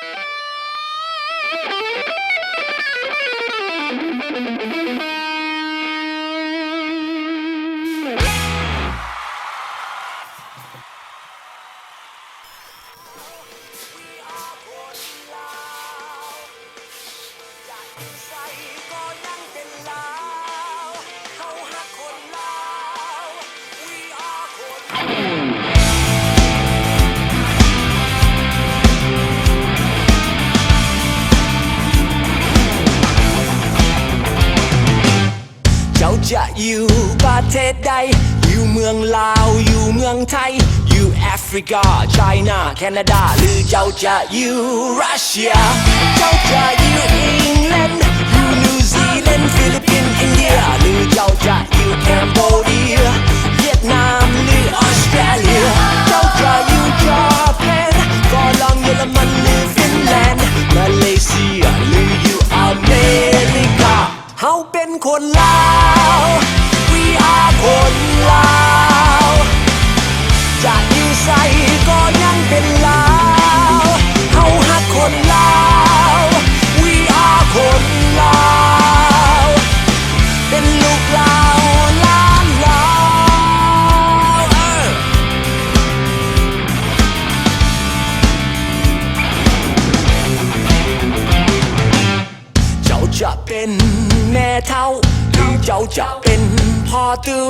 เจ้ จะอยู่ประเทศใด อยู่เมืองลาว อยู่เมืองไทย อยู่แอฟริกาไชน่าแคนาดา หรือเจ้าจะอยู่รัสเซีย เจ้าจะอยู่อังกฤษ จะเป็นแม่เท่า หรือเจ้าจะเป็นพ่อตู้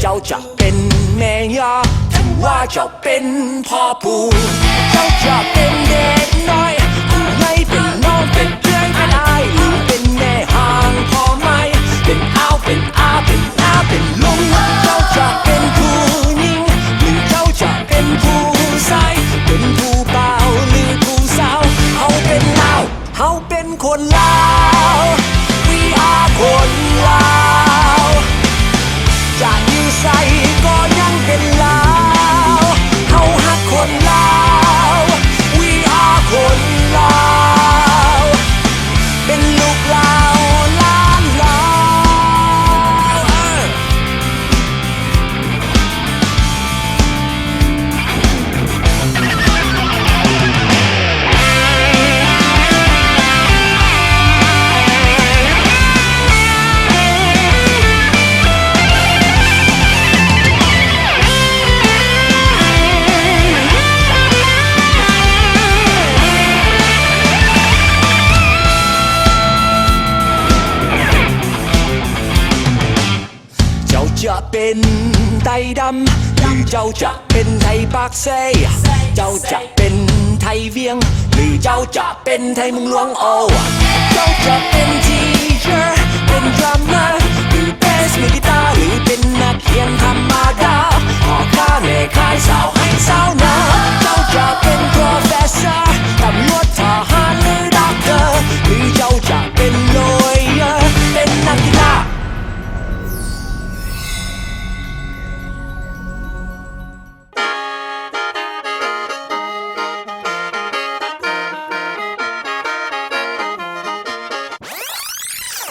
เจ้าจะเป็นแม่ยาถึงว่าเจ้าเป็นพ่อปู่เจ้าจะเป็นเด็กน้อยไม่เป็นน้องเป็นเพื่อนเป็นอาย จ จะเป็นไทยดำหรือเจ้าจะเป็นไทยปากเซเจ้าจะเป็นไทยเวียง หรือเจ้าจะเป็นไทยมุงหลวงโอเจ้าจะเป็นทีเชอร์เป็นดรัมเมอร์หรือเบสมือกีตาร์หรือเป็นนักเขียนธรรมดาพ่อค้าแม่ขายสาว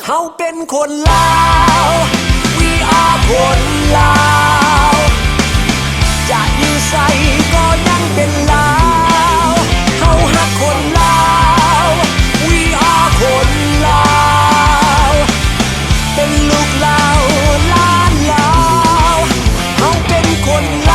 เฮาเป็นคนลาว we are คนลาวจะอยู่ใส่ก็ยังเป็นลาวเขาฮักคนลาว we are คนลาว เป็นลูกลาวล้านลาวเขาเป็นคนลาว